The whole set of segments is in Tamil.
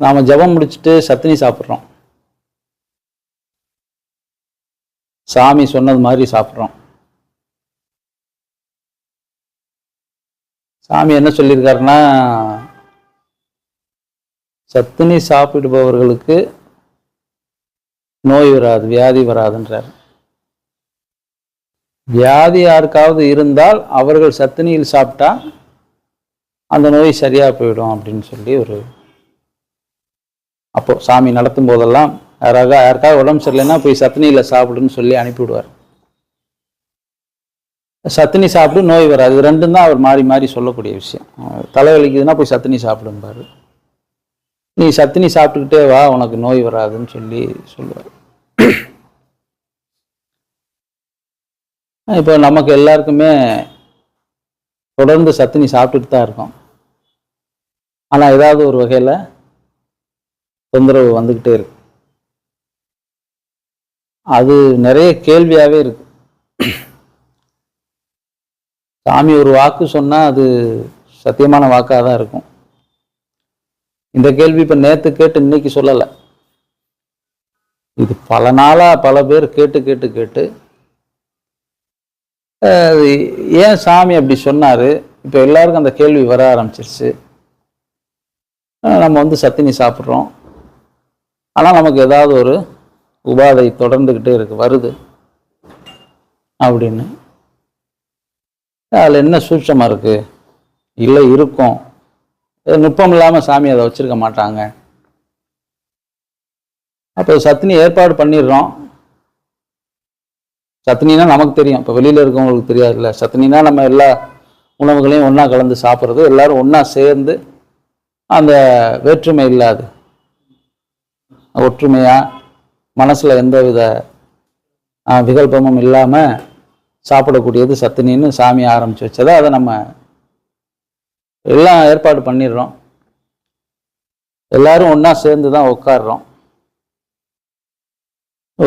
நாம் ஜெபம் முடிச்சுட்டு சத்தினி சாப்பிட்றோம். சாமி சொன்னது மாதிரி சாப்பிட்றோம். சாமி என்ன சொல்லியிருக்காருன்னா சத்தினி சாப்பிடுபவர்களுக்கு நோய் வராது வியாதி வராதுன்றார். வியாதி யாருக்காவது இருந்தால் அவர்கள் சத்தினியில் சாப்பிட்டா அந்த நோய் சரியா போயிடும் அப்படின்னு சொல்லி ஒரு அப்போ சாமி நடத்தும் போதெல்லாம் யாராக யாருக்காவது உடம்பு சரியில்லைன்னா போய் சத்தினியில் சாப்பிடுன்னு சொல்லி அனுப்பிவிடுவார். சத்தினி சாப்பிட்டு நோய் வராது. இது ரெண்டும் தான் அவர் மாறி மாறி சொல்லக்கூடிய விஷயம். தலைவலிக்குதுன்னா போய் சத்தினி சாப்பிடும்பாரு. நீ சத்தினி சாப்பிட்டுக்கிட்டே வா உனக்கு நோய் வராதுன்னு சொல்லி சொல்லுவார். இப்போ நமக்கு எல்லாருக்குமே தொடர்ந்து சத்தினி சாப்பிட்டுட்டு தான் இருக்கோம். ஆனால் ஏதாவது ஒரு வகையில் தொந்தரவு வந்துக்கிட்டே இருக்கு. அது நிறைய கேள்வியாகவே இருக்கு. சாமி ஒரு வாக்கு சொன்னால் அது சத்தியமான வாக்காக தான் இருக்கும். இந்த கேள்வி இப்போ நேற்று கேட்டு இன்னைக்கு சொல்லலை. இது பல நாளாக பல பேர் கேட்டு கேட்டு கேட்டு ஏன் சாமி அப்படி சொன்னார்? இப்போ எல்லாருக்கும் அந்த கேள்வி வர ஆரம்பிச்சிருச்சு. நம்ம வந்து சத்தினி சாப்பிட்றோம். ஆனால் நமக்கு ஏதாவது ஒரு உபாதை தொடர்ந்துக்கிட்டே இருக்கு வருது அப்படின்னு. அதில் என்ன சூட்சமாக இருக்குது இல்லை இருக்கும். நுட்பம் இல்லாமல் சாமி அதை வச்சுருக்க மாட்டாங்க. அப்போ சத்தினி ஏற்பாடு பண்ணிடுறோம். சத்தினா நமக்கு தெரியும். இப்போ வெளியில் இருக்கவங்களுக்கு தெரியாதுல்ல. சத்தினா நம்ம எல்லா உணவுகளையும் ஒன்றா கலந்து சாப்பிட்றது. எல்லாரும் ஒன்றா சேர்ந்து அந்த வேற்றுமை இல்லாது. ஒற்றுமையாக மனசில் எந்தவித விகல்பமும் இல்லாமல் சாப்பிடக்கூடியது சத்தினின்னு சாமி ஆரம்பித்து வச்சதை அதை நம்ம எல்லாம் ஏற்பாடு பண்ணிடுறோம். எல்லாரும் ஒன்றா சேர்ந்து தான் உட்காடுறோம்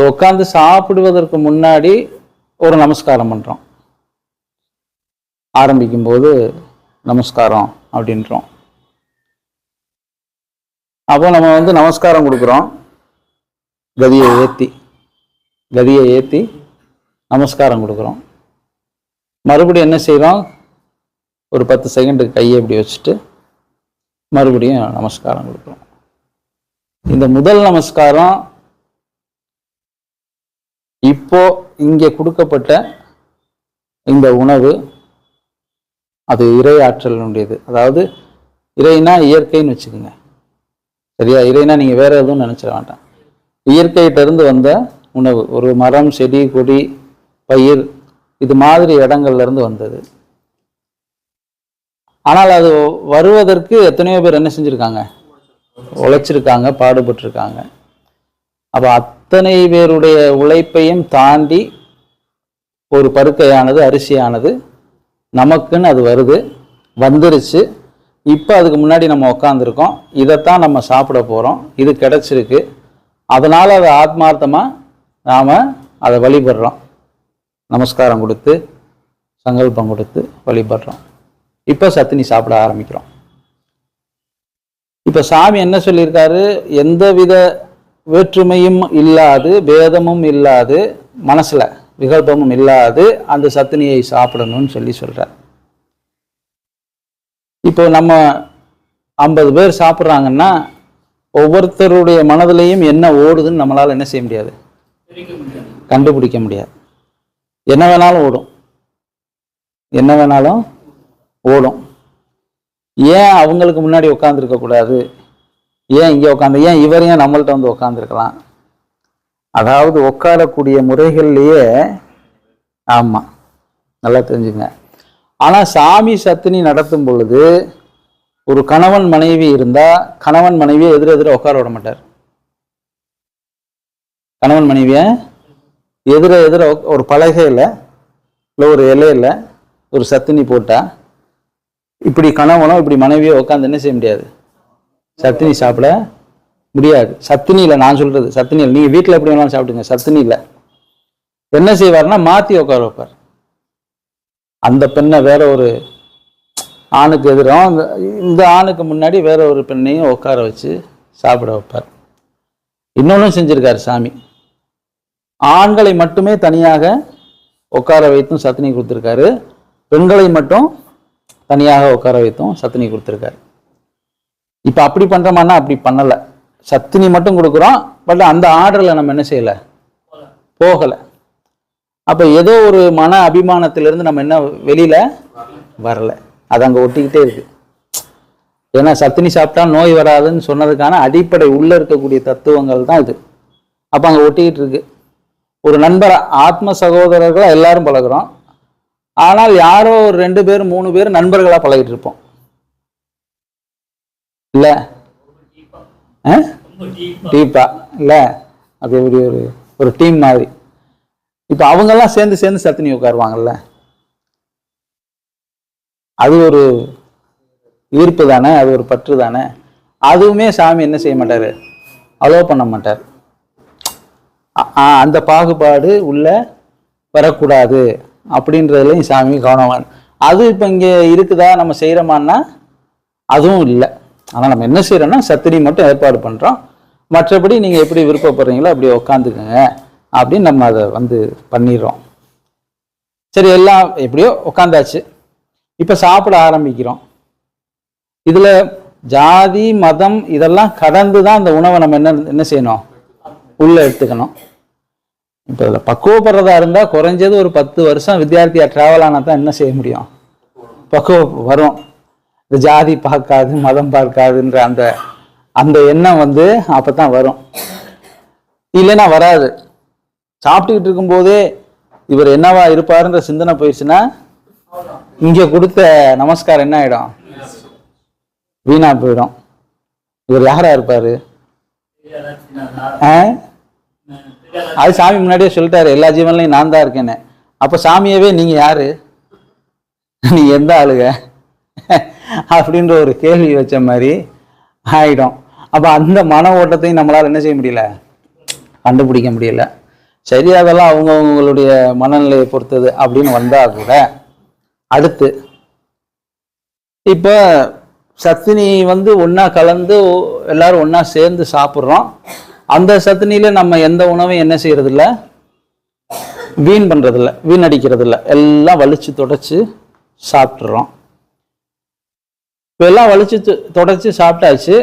உட்காந்து சாப்பிடுவதற்கு முன்னாடி ஒரு நமஸ்காரம் பண்ணுறோம் ஆரம்பிக்கும்போது நமஸ்காரம் அப்படின்றோம். அப்போ நம்ம வந்து நமஸ்காரம் கொடுக்குறோம். கதியை ஏற்றி கதியை ஏற்றி நமஸ்காரம் கொடுக்குறோம். மறுபடியும் என்ன செய்கிறோம் ஒரு பத்து செகண்டுக்கு கையை இப்படி வச்சுட்டு மறுபடியும் நமஸ்காரம் கொடுக்குறோம். இந்த முதல் நமஸ்காரம் இப்போ இங்கே கொடுக்கப்பட்ட இந்த உணவு அது இறை ஆற்றலினுடையது. அதாவது இறைனா இயற்கைன்னு வச்சுக்கோங்க. சரியா? இறைனா நீங்கள் வேற எதுவும் நினச்சிட வேண்டாம். இயற்கையிட்டிருந்து வந்த உணவு. ஒரு மரம் செடி கொடி பயிர் இது மாதிரி இடங்கள்லேருந்து வந்தது. ஆனால் அது வருவதற்கு எத்தனையோ பேர் என்ன செஞ்சுருக்காங்க? உழைச்சிருக்காங்க பாடுபட்டிருக்காங்க. அப்போ அத்தனை பேருடைய உழைப்பையும் தாண்டி ஒரு பருக்கையானது அரிசியானது நமக்குன்னு அது வருது வந்துருச்சு. இப்போ அதுக்கு முன்னாடி நம்ம உக்காந்துருக்கோம். இதைத்தான் நம்ம சாப்பிட போகிறோம் இது கிடச்சிருக்கு. அதனால் அதை ஆத்மார்த்தமாக நாம் அதை வழிபடுறோம். நமஸ்காரம் கொடுத்து சங்கல்பம் கொடுத்து வழிபடுறோம். இப்போ சத்தினி சாப்பிட ஆரம்பிக்கிறோம். இப்போ சாமி என்ன சொல்லியிருக்காரு? எந்தவித வேற்றுமையும் இல்லாது பேதமும் இல்லாது மனசில் விகல்பமும் இல்லாது அந்த சத்தினியை சாப்பிடணும்னு சொல்லி சொல்கிறார் இப்போ நம்ம ஐம்பது பேர் சாப்பிட்றாங்கன்னா ஒவ்வொருத்தருடைய மனதிலையும் என்ன ஓடுதுன்னு நம்மளால் என்ன செய்ய முடியாது? கண்டுபிடிக்க முடியாது. என்ன வேணாலும் ஓடும். என்ன வேணாலும் ஓடும். ஏன் அவங்களுக்கு முன்னாடி உட்காந்துருக்க கூடாது? ஏன் இங்கே உட்காந்து ஏன் இவர் ஏன் நம்மள்ட்ட வந்து உட்காந்துருக்கலாம் அதாவது உட்காரக்கூடிய முறைகள்லையே ஆமாம் நல்லா தெரிஞ்சுங்க. ஆனால் சாமி சத்தினி நடத்தும் பொழுது ஒரு கணவன் மனைவி இருந்தால் கணவன் மனைவியை எதிர எதிர உட்கார விட மாட்டார். கணவன் மனைவியை எதிர எதிர ஒரு பலகையில் இல்லை ஒரு இலையில் ஒரு சத்தினி போட்டால் இப்படி கணவனோ இப்படி மனைவியோ உட்காந்து என்ன செய்ய முடியாது? சத்தினி சாப்பிட முடியாது. சத்தினி இல்லை நான் சொல்றது சத்தினி இல்லை. நீங்கள் வீட்டில் எப்படி வேணாலும் சாப்பிடுங்க சத்தினி இல்லை. என்ன செய்வார்னா மாற்றி உட்கார வைப்பார். அந்த பெண்ணை வேற ஒரு ஆணுக்கு எதிரும் அந்த இந்த ஆணுக்கு முன்னாடி வேற ஒரு பெண்ணையும் உட்கார வச்சு சாப்பிட வைப்பார். இன்னொன்றும் செஞ்சிருக்காரு சாமி. ஆண்களை மட்டுமே தனியாக உட்கார வைத்தும் சத்தினி கொடுத்துருக்காரு. பெண்களை மட்டும் தனியாக உட்கார வைத்தும் சத்தினி கொடுத்துருக்காரு. இப்போ அப்படி பண்ணுறோமானா அப்படி பண்ணலை. சத்தினி மட்டும் கொடுக்குறோம். பட் அந்த ஆர்டரில் நம்ம என்ன செய்யலை? போகலை. அப்போ ஏதோ ஒரு மன அபிமானத்திலிருந்து நம்ம என்ன வெளியில வரலை. அது அங்கே ஒட்டிக்கிட்டே இருக்கு. ஏன்னா சத்தினி சாப்பிட்டா நோய் வராதுன்னு சொன்னதுக்கான அடிப்படை உள்ளே இருக்கக்கூடிய தத்துவங்கள் தான் இது. அப்போ அங்கே ஒட்டிக்கிட்டு இருக்கு. ஒரு நண்பர் ஆத்ம சகோதரர்களாக எல்லாரும் பழகுறோம். ஆனால் யாரோ ஒரு ரெண்டு பேர் மூணு பேர் நண்பர்களாக பழகிட்டு இருப்போம். இல்லை? ஆ? டீப்பா. இல்லை? அது எப்படி ஒரு ஒரு டீம் மாதிரி. இப்போ அவங்கெல்லாம் சேர்ந்து சேர்ந்து சத்தினி உட்காருவாங்கல்ல? அது ஒரு ஈர்ப்பு தானே அது ஒரு பற்று தானே? அதுவுமே சாமி என்ன செய்ய மாட்டார்? அலோவ் பண்ண மாட்டார். அந்த பாகுபாடு உள்ள வரக்கூடாது அப்படின்றதுலையும் சாமி கவனவான். அது இப்போ இங்கே இருக்குதா நம்ம செய்கிறோமான்னா அதுவும் இல்லை. ஆனால் நம்ம என்ன செய்கிறோன்னா சத்திரி மட்டும் ஏற்பாடு பண்ணுறோம் மற்றபடி நீங்கள் எப்படி விருப்பப்படுறீங்களோ அப்படி உக்காந்துக்குங்க அப்படின்னு நம்ம அதை வந்து பண்ணிடுறோம். சரி எல்லாம் எப்படியோ உட்காந்தாச்சு இப்போ சாப்பிட ஆரம்பிக்கிறோம். இதில் ஜாதி மதம் இதெல்லாம் கடந்து தான் அந்த உணவை நம்ம என்ன என்ன செய்யணும்? உள்ளே எடுத்துக்கணும். இப்போ இதில் பக்குவப்படுறதா இருந்தால் குறைஞ்சது ஒரு பத்து வருஷம் வித்தியார்த்தியாக ட்ராவல் ஆனால் தான் என்ன செய்ய முடியும்? பக்குவம் வரும். இந்த ஜாதி பார்க்காது மதம் பார்க்காதுன்ற அந்த அந்த எண்ணம் வந்து அப்போ தான் வரும். இல்லைன்னா வராது. சாப்பிட்டுக்கிட்டு இருக்கும்போதே இவர் என்னவா இருப்பாருன்ற சிந்தனை போயிடுச்சுன்னா இங்கே கொடுத்த நமஸ்காரம் என்ன ஆயிடும்? வீணா போயிடும். இவர் யாரா இருப்பாரு? ஆ? அது சாமி முன்னாடியே சொல்லிட்டாரு எல்லா ஜீவன்லையும் நான் தான் இருக்கேன்னு. அப்ப சாமியவே நீங்க யாரு? நீ எந்த ஆளுக? அப்படின்ற ஒரு கேள்வி வச்ச மாதிரி ஆயிடும். அப்ப அந்த மன ஓட்டத்தையும் நம்மளால என்ன செய்ய முடியல? கண்டுபிடிக்க முடியல. சரி அதெல்லாம் அவங்கவுங்களுடைய மனநிலையை பொறுத்தது அப்படின்னு வந்தா கூட அடுத்து. இப்போ சத்தினி வந்து ஒன்றா கலந்து எல்லாரும் ஒன்றா சேர்ந்து சாப்பிட்றோம். அந்த சத்தினியில் நம்ம எந்த உணவும் என்ன செய்யறதில்ல? வீண் பண்ணுறதில்ல வீண் அடிக்கிறதில்ல எல்லாம் வலிச்சு தொடச்சி சாப்பிட்றோம் இப்போ எல்லாம் வலிச்சு தொடச்சி சாப்பிட்டாச்சு.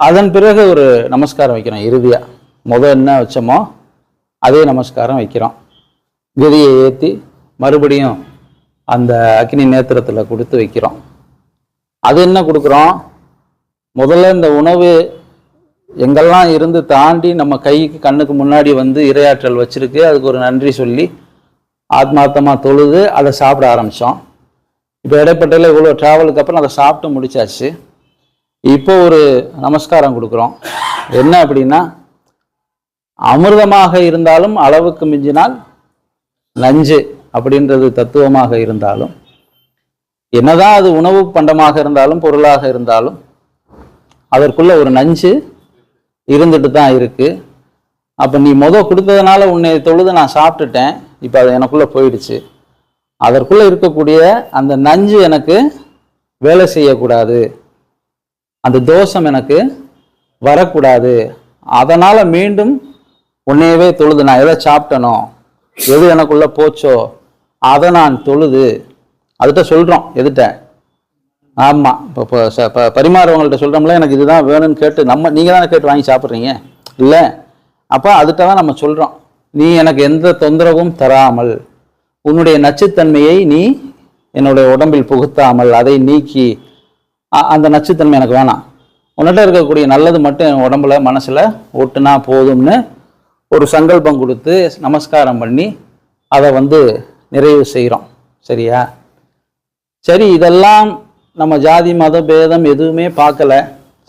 அதன் பிறகு ஒரு நமஸ்காரம் வைக்கிறோம் இறுதியாக முதல் என்ன வச்சோமோ அதே நமஸ்காரம் வைக்கிறோம். கதியை ஏற்றி மறுபடியும் அந்த அக்னி நேத்திரத்தில் கொடுத்து வைக்கிறோம். அது என்ன கொடுக்குறோம்? முதல்ல இந்த உணவு எங்கெல்லாம் இருந்து தாண்டி நம்ம கைக்கு கண்ணுக்கு முன்னாடி வந்து இரையாற்றல் வச்சுருக்கு அதுக்கு ஒரு நன்றி சொல்லி ஆத்மார்த்தமாக தொழுது அதை சாப்பிட ஆரம்பித்தோம் இப்போ இடைப்பட்டல இவ்வளோ ட்ராவலுக்கு அப்புறம் அதை சாப்பிட்டு முடிச்சாச்சு. இப்போ ஒரு நமஸ்காரம் கொடுக்குறோம். என்ன அப்படின்னா அமிர்தமாக இருந்தாலும் அளவுக்கு மிஞ்சினால் நஞ்சு. அப்படின்றது தத்துவமாக இருந்தாலும் என்னதான் அது உணவு பண்டமாக இருந்தாலும் பொருளாக இருந்தாலும் அதற்குள்ள ஒரு நஞ்சு இருந்துட்டு தான் இருக்கு. அப்போ நீ முத கொடுத்ததுனால உன்னை தொழுது நான் சாப்பிட்டுட்டேன் இப்போ அது எனக்குள்ளே போயிடுச்சு. அதற்குள்ளே இருக்கக்கூடிய அந்த நஞ்சு எனக்கு வேலை செய்யக்கூடாது. அந்த தோஷம் எனக்கு வரக்கூடாது. அதனால் மீண்டும் உன்னையவே தொழுது நான் எதை சாப்பிட்டனோ எது எனக்குள்ளே போச்சோ அதை நான் தொழுது அதுகிட்ட சொல்கிறோம் எதுட்ட? ஆமாம் இப்போ இப்போ ச- ப- பரிமாறவங்கள்ட்ட சொல்கிறோம்ல எனக்கு இதுதான் வேணும்னு கேட்டு நம்ம நீங்கள் தானே கேட்டு வாங்கி சாப்பிட்றீங்க? இல்லை. அப்போ அதுகிட்ட தான் நம்ம சொல்கிறோம் நீ எனக்கு எந்த தொந்தரவும் தராமல் உன்னுடைய நச்சுத்தன்மையை நீ என்னுடைய உடம்பில் புகுத்தாமல் அதை நீக்கி அந்த நச்சுத்தன்மை எனக்கு வேணாம். உன்னிட்ட இருக்கக்கூடிய நல்லது மட்டும் என் உடம்புல மனசில் ஒட்டுனா போதும்னு ஒரு சங்கல்பம் கொடுத்து நமஸ்காரம் பண்ணி அதை வந்து நிறைவு செய்கிறோம் சரியா? சரி இதெல்லாம் நம்ம ஜாதி மத பேதம் எதுவுமே பார்க்கல.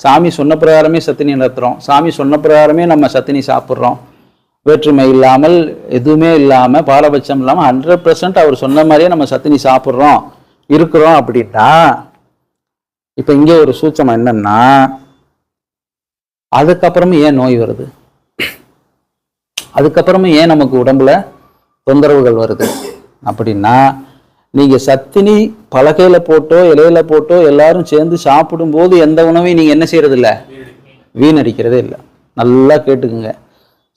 சாமி சொன்ன பிரகாரமே சத்தினி நடத்துகிறோம் சாமி சொன்ன பிரகாரமே நம்ம சத்தினி சாப்பிட்றோம். வேற்றுமை இல்லாமல் எதுவுமே இல்லாமல் பாரபட்சம் இல்லாமல் ஹண்ட்ரட் பர்சன்ட் அவர் சொன்ன மாதிரியே நம்ம சத்தினி சாப்பிட்றோம். இருக்கிறோம் அப்படின்னா இப்போ இங்கே ஒரு சூச்சம் என்னன்னா அதுக்கப்புறமும் ஏன் நோய் வருது? அதுக்கப்புறமும் ஏன் நமக்கு உடம்புல தொந்தரவுகள் வருது? அப்படின்னா நீங்கள் சத்தினி பலகையில் போட்டோ இலையில போட்டோ எல்லாரும் சேர்ந்து சாப்பிடும்போது எந்த உணவையும் நீங்கள் என்ன செய்கிறது இல்லை வீணடிக்கிறதே இல்லை. நல்லா கேட்டுக்குங்க.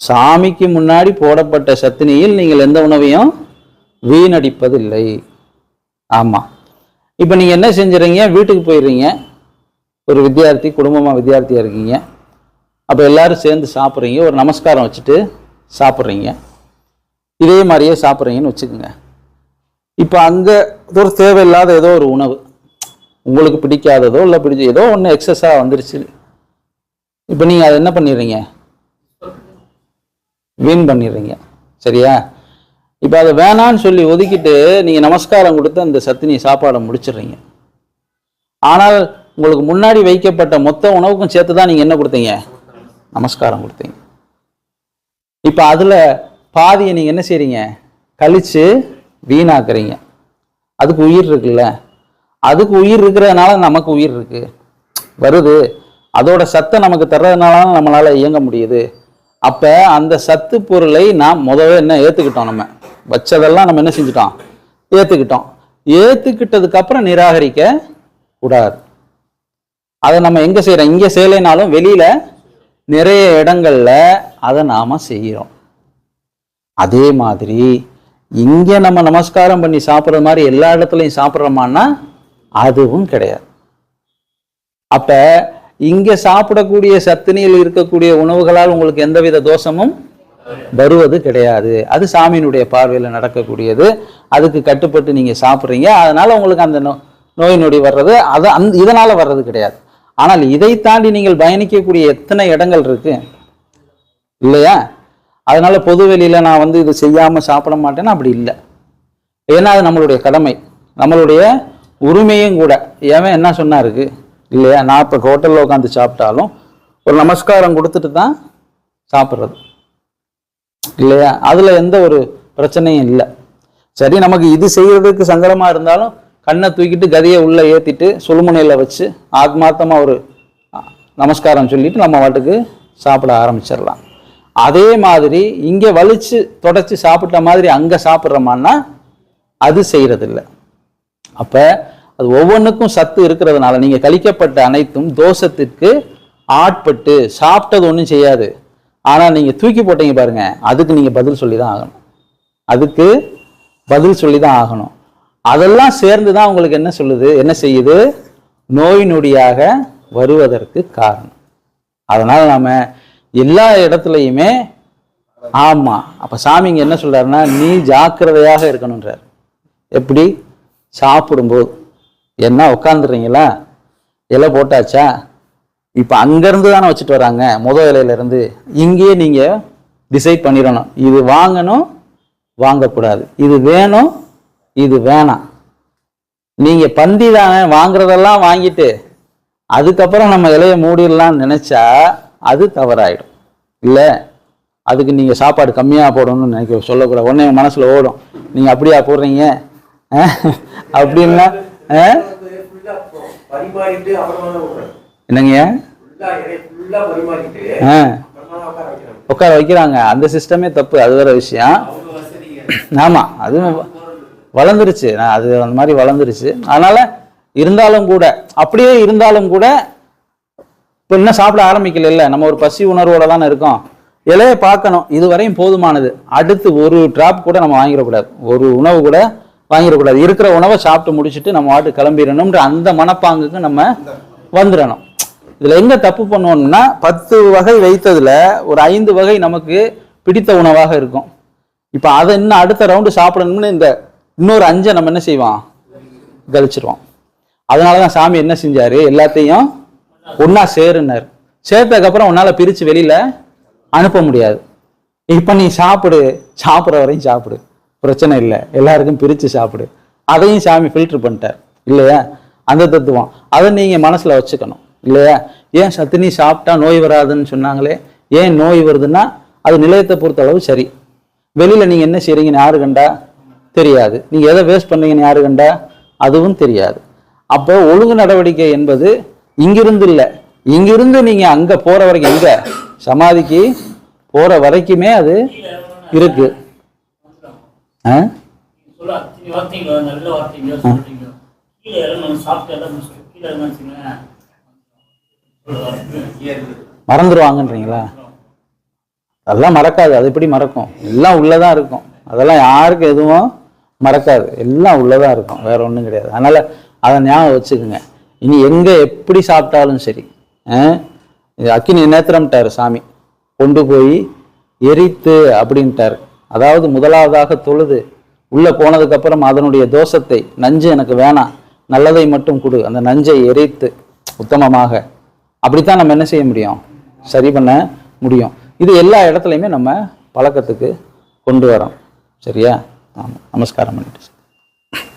சாமிக்கு முன்னாடி போடப்பட்ட சத்தினியில் நீங்கள் எந்த உணவையும் வீணடிப்பதில்லை. ஆமாம் இப்போ நீங்கள் என்ன செஞ்சுறீங்க? வீட்டுக்கு போயிடுறீங்க. ஒரு வித்தியார்த்தி குடும்பமாக வித்தியார்த்தியாக இருக்கீங்க. அப்போ எல்லோரும் சேர்ந்து சாப்பிட்றீங்க. ஒரு நமஸ்காரம் வச்சுட்டு சாப்பிட்றீங்க. இதே மாதிரியே சாப்பிட்றீங்கன்னு வச்சுக்கோங்க. இப்போ அங்கே ஒரு தேவையில்லாத ஏதோ ஒரு உணவு. உங்களுக்கு பிடிக்காததோ இல்லை பிடிச்ச ஏதோ ஒன்று எக்ஸஸாக வந்துருச்சு. இப்போ நீங்கள் அதை என்ன பண்ணிடுறீங்க? வீண் பண்ணிடுறீங்க. சரியா? இப்போ அதை வேணான்னு சொல்லி ஒதுக்கிட்டு நீங்கள் நமஸ்காரம் கொடுத்து அந்த சத்தினி சாப்பாடை முடிச்சிடுறீங்க. ஆனால் உங்களுக்கு முன்னாடி வைக்கப்பட்ட மொத்த உணவுக்கும் சேர்த்து தான் நீங்கள் என்ன கொடுத்தீங்க? நமஸ்காரம் கொடுத்தீங்க. இப்போ அதில் பாதியை நீங்கள் என்ன செய்கிறீங்க கழித்து வீணாக்குறீங்க. அதுக்கு உயிர் இருக்குல்ல? அதுக்கு உயிர் இருக்கிறதுனால நமக்கு உயிர் இருக்கு. வருது. அதோட சத்தை நமக்கு தர்றதுனால நம்மளால் நம்மளால இயங்க முடியுது. அப்ப அந்த சத்து பொருளை நாம் முதல்ல என்ன ஏத்துக்கிட்டோம் நம்ம? வச்சதெல்லாம் நம்ம என்ன செஞ்சுட்டோம்? ஏத்துக்கிட்டோம். ஏத்துக்கிட்டதுக்கு அப்புறம் நிராகரிக்க கூடாது. அதை நம்ம எங்க செய்யறோம் இங்க செய்யலைனாலும் வெளியில நிறைய இடங்கள்ல அதை நாம செய்கிறோம். அதே மாதிரி இங்கே நம்ம நமஸ்காரம் பண்ணி சாப்பிட்ற மாதிரி எல்லா இடத்துலையும் சாப்பிட்றோமான்னா அதுவும் கிடையாது. அப்போ இங்கே சாப்பிடக்கூடிய சத்தினியில் இருக்கக்கூடிய உணவுகளால் உங்களுக்கு எந்தவித தோஷமும் வருவது கிடையாது. அது சாமியினுடைய பார்வையில் நடக்கக்கூடியது. அதுக்கு கட்டுப்பட்டு நீங்கள் சாப்பிட்றீங்க. அதனால் உங்களுக்கு அந்த நோ நோய் நொடி வர்றது அது அந் இதனால் வர்றது கிடையாது. ஆனால் இதை தாண்டி நீங்கள் பயணிக்கக்கூடிய எத்தனை இடங்கள் இருக்குது இல்லையா? அதனால் பொது வெளியில் நான் வந்து இது செய்யாமல் சாப்பிட மாட்டேன்னு அப்படி இல்லை. ஏன்னா அது நம்மளுடைய கடமை. நம்மளுடைய உரிமையும் கூட. ஏன் என்ன சொன்னா இருக்கு இல்லையா நான் இப்போ ஹோட்டலில் உட்காந்து சாப்பிட்டாலும் ஒரு நமஸ்காரம் கொடுத்துட்டு தான் சாப்பிட்றது. இல்லையா அதில் எந்த ஒரு பிரச்சனையும் இல்லை. சரி நமக்கு இது செய்கிறதுக்கு சங்கடமாக இருந்தாலும் கண்ணை தூக்கிட்டு கதையை உள்ளே ஏற்றிட்டு சுழுமுனையில் வச்சு ஆத்மார்த்தமாக ஒரு நமஸ்காரம் சொல்லிட்டு நம்ம வாட்டுக்கு சாப்பிட ஆரம்பிச்சிடலாம். அதே மாதிரி இங்கே வலிச்சு தொடச்சி சாப்பிட்ட மாதிரி அங்கே சாப்பிட்றோமான்னா அது செய்கிறதில்ல அப்போ அது ஒவ்வொன்றுக்கும் சத்து இருக்கிறதுனால நீங்கள் கழிக்கப்பட்ட அனைத்தும் தோஷத்திற்கு ஆட்பட்டு சாப்பிட்டது ஒன்றும் செய்யாது. ஆனால் நீங்கள் தூக்கி போட்டீங்க பாருங்கள் அதுக்கு நீங்கள் பதில் சொல்லி தான் ஆகணும். அதுக்கு பதில் சொல்லி தான் ஆகணும். அதெல்லாம் சேர்ந்து தான் உங்களுக்கு என்ன சொல்லுது? என்ன செய்யுது? நோய் நொடியாக வருவதற்கு காரணம். அதனால் நாம் எல்லா இடத்துலையுமே ஆமாம் அப்போ சாமிங்க என்ன சொல்கிறாருன்னா நீ ஜாக்கிரதையாக இருக்கணுன்றார் எப்படி? சாப்பிடும்போது. என்ன உட்காந்துடுறீங்களா இலை போட்டாச்சா? இப்போ அங்கேருந்து தானே வச்சுட்டு வராங்க. முத இலையிலேருந்து. இங்கேயே நீங்கள் டிசைட் பண்ணிடணும். இது வாங்கணும் வாங்கக்கூடாது. இது வேணும் இது வேணாம். நீங்கள் பந்தி தானே வாங்குறதெல்லாம் வாங்கிட்டு அதுக்கப்புறம் நம்ம இலையை மூடிடலாம்னு நினச்சா அது தவறாயிடும். இல்லை அதுக்கு நீங்கள் சாப்பாடு கம்மியாக போடணும்னு நினைக்க சொல்லக்கூடாது. உடனே மனசில் ஓடும். நீங்கள் அப்படியா போடுறீங்க? அப்படின்னா என்னங்க? ஆ. உட்கார வைக்கிறாங்க. அந்த சிஸ்டமே தப்பு. அது வேற விஷயம். ஆமாம் அதுவும் வளர்ந்துருச்சு. நான் அது அந்த மாதிரி வளர்ந்துருச்சு. அதனால இருந்தாலும் கூட அப்படியே இருந்தாலும் கூட இப்போ இன்னும் சாப்பிட ஆரம்பிக்கல இல்லை நம்ம ஒரு பசி உணர்வோட தானே இருக்கோம். இலையை பார்க்கணும். இதுவரையும் போதுமானது. அடுத்து ஒரு டிராப் கூட நம்ம வாங்கிடக்கூடாது. ஒரு உணவு கூட வாங்கிடக்கூடாது. இருக்கிற உணவை சாப்பிட்டு முடிச்சுட்டு நம்ம வாட்டு கிளம்பிடணும்ன்ற அந்த மனப்பாங்குக்கு நம்ம வந்துடணும். இதில் எங்கே தப்பு பண்ணுவோம்னா பத்து வகை வைத்ததில் ஒரு ஐந்து வகை நமக்கு பிடித்த உணவாக இருக்கும். இப்போ அதை இன்னும் அடுத்த ரவுண்டு சாப்பிடணும்னு இந்த இன்னொரு அஞ்சை நம்ம என்ன செய்வோம்? கழிச்சிருவோம். அதனால தான் சாமி என்ன செஞ்சார்? எல்லாத்தையும் ஒன்னா சேருனார் சேர்த்ததுக்கப்புறம் உன்னால பிரிச்சு வெளியில அனுப்ப முடியாது. இப்போ நீ சாப்பிடு. சாப்பிட்ற வரையும் சாப்பிடு. பிரச்சனை இல்லை. எல்லாருக்கும் பிரிச்சு சாப்பிடு. அதையும் சாமி ஃபில்டர் பண்ணிட்டார். இல்லையா? அந்த தத்துவம். அதை நீங்க மனசுல வச்சுக்கணும். இல்லையா? ஏன் சத்தினி சாப்பிட்டா நோய் வராதுன்னு சொன்னாங்களே? ஏன் நோய் வருதுன்னா அது நிலையத்தை பொறுத்தளவு சரி. வெளியில நீங்க என்ன செய்கிறீங்கன்னு யாரு கண்டா? தெரியாது. நீங்க எதை வேஸ்ட் பண்ணீங்கன்னு யாரு கண்டா? அதுவும் தெரியாது. அப்போ ஒழுங்கு நடவடிக்கை என்பது இங்கிருந்து இல்லை. இங்கிருந்து நீங்க அங்க போற வரைக்கும் எங்க சமாதிக்கு போற வரைக்குமே அது இருக்கு. ஆ? மறந்துடுவாங்கன்றீங்களா அதெல்லாம் மறக்காது. அது எப்படி மறக்கும்? எல்லாம் உள்ளதான் இருக்கும். அதெல்லாம் யாருக்கும் எதுவும் மறக்காது. எல்லாம் உள்ளதான் இருக்கும். வேற ஒன்றும் கிடையாது. அதனால அதை ஞாபகம் வச்சுக்கோங்க. இனி எங்கே எப்படி சாப்பிட்டாலும் சரி இது அக்கினி நேத்திரம்ட்டாரு சாமி. கொண்டு போய் எரித்து அப்படின்ட்டாரு. அதாவது முதலாவதாக தொழுது உள்ளே போனதுக்கப்புறம் அதனுடைய தோஷத்தை நஞ்சு எனக்கு வேணாம் நல்லதை மட்டும் கொடு அந்த நஞ்சை எரித்து உத்தமமாக. அப்படித்தான் நம்ம என்ன செய்ய முடியும்? சரி பண்ண முடியும். இது எல்லா இடத்துலையுமே நம்ம பழக்கத்துக்கு கொண்டு வரோம். சரியா? ஆமாம் நமஸ்காரம் பண்ணிட்டு